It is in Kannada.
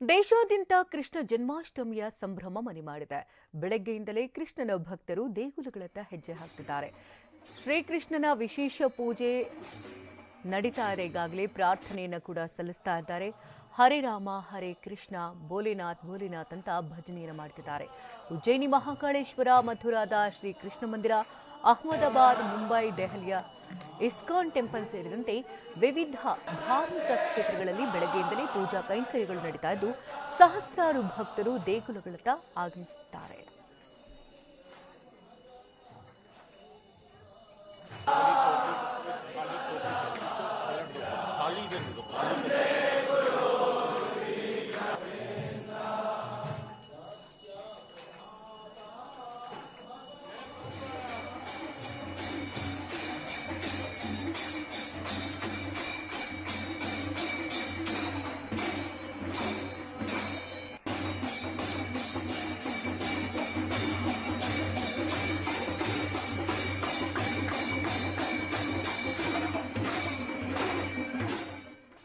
ದೇಶಾದ್ಯಂತ ಕೃಷ್ಣ ಜನ್ಮಾಷ್ಟಮಿಯ ಸಂಭ್ರಮ ಮನೆ ಮಾಡಿದೆ. ಬೆಳಗ್ಗೆಯಿಂದಲೇ ಕೃಷ್ಣನ ಭಕ್ತರು ದೇಗುಲಗಳತ್ತ ಹೆಜ್ಜೆ ಹಾಕ್ತಿದ್ದಾರೆ. ಶ್ರೀಕೃಷ್ಣನ ವಿಶೇಷ ಪೂಜೆ ನಡೀತಾ ಇದೆ ಈಗಾಗಲೇ ಪ್ರಾರ್ಥನೆಯನ್ನು ಕೂಡ ಸಲ್ಲಿಸ್ತಾ ಇದ್ದಾರೆ. ಹರೇ ರಾಮ, ಹರೇ ಕೃಷ್ಣ, ಭೋಲೆನಾಥ್ ಭೋಲೆನಾಥ್ ಅಂತ ಭಜನೆಯನ್ನು ಮಾಡ್ತಿದ್ದಾರೆ. ಉಜ್ಜಯಿನಿ ಮಹಾಕಾಳೇಶ್ವರ ಮಥುರಾದ ಶ್ರೀ ಕೃಷ್ಣ ಮಂದಿರ, ಅಹಮದಾಬಾದ್, ಮುಂಬೈ, ದೆಹಲಿಯ ಇಸ್ಕಾನ್ ಟೆಂಪಲ್ ಸೇರಿದಂತೆ ವಿವಿಧ ಧಾರ್ಮಿಕ ಕ್ಷೇತ್ರಗಳಲ್ಲಿ ಬೆಳಗ್ಗೆಯಿಂದಲೇ ಪೂಜಾ ಕೈಂಕರ್ಯಗಳು ನಡೀತಾ ಇದ್ದು, ಸಹಸ್ರಾರು ಭಕ್ತರು ದೇಗುಲಗಳತ್ತ ಆಗಮಿಸುತ್ತಾರೆ.